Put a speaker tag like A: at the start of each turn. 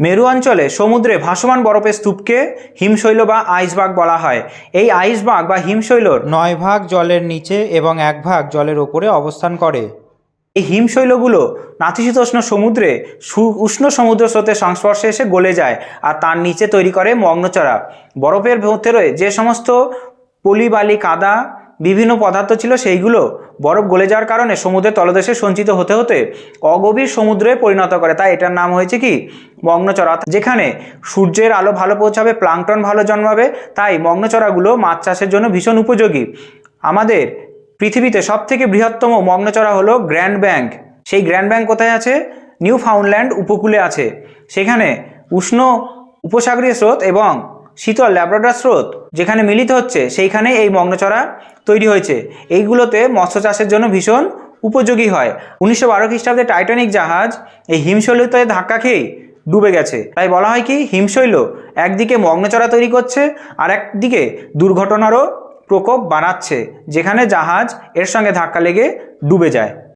A: মেরু অঞ্চলে সমুদ্রে ভাসমান বরফের স্তূপকে হিমশৈল বা আইসবাগ বলা হয়। এই আইসবাগ বা হিমশৈলর
B: নয় ভাগ জলের নিচে এবং এক ভাগ জলের ওপরে অবস্থান করে।
A: এই হিমশৈলগুলো নাতিশীতোষ্ণ সমুদ্রে সু- উষ্ণ সমুদ্র স্রোতের সংস্পর্শে এসে গলে যায় আর তার নিচে তৈরি করে মগ্নচড়া বরফের ভেতরে যে সমস্ত পলি বালি কাদা বিভিন্ন পদার্থ ছিল সেইগুলো বরফ গলে যাওয়ার কারণে সমুদ্রের তলদেশে সঞ্চিত হতে হতে অগভীর সমুদ্রে পরিণত করে। তাই এটার নাম হয়েছে কি? মগ্নচড়া অর্থাৎ যেখানে সূর্যের আলো ভালো পৌঁছাবে, প্লাংটন ভালো জন্মাবে, তাই মগ্নচড়াগুলো মাছ চাষের জন্য ভীষণ উপযোগী। আমাদের পৃথিবীতে সবথেকে বৃহত্তম মগ্নচরা হলো গ্র্যান্ড ব্যাংক। সেই গ্র্যান্ড ব্যাংক কোথায় আছে? নিউ ফাউন্ডল্যান্ড উপকূলে আছে। সেখানে উষ্ণ উপসাগরীয় স্রোত এবং শীতল ল্যাব্রাডর স্রোত যেখানে মিলিত হচ্ছে সেইখানে এই মগ্নচড়া তৈরি হয়েছে। এইগুলোতে মৎস্য চাষের জন্য ভীষণ উপযোগী হয়। উনিশশো বারো খ্রিস্টাব্দে টাইটানিক জাহাজ এই হিমশৈলতে ধাক্কা খেয়েই ডুবে গেছে। তাই বলা হয় কি, হিমশৈল একদিকে মগ্নচরা তৈরি করছে আর একদিকে দুর্ঘটনারও প্রকোপ বানাচ্ছে যেখানে জাহাজ এর সঙ্গে ধাক্কা লেগে ডুবে যায়।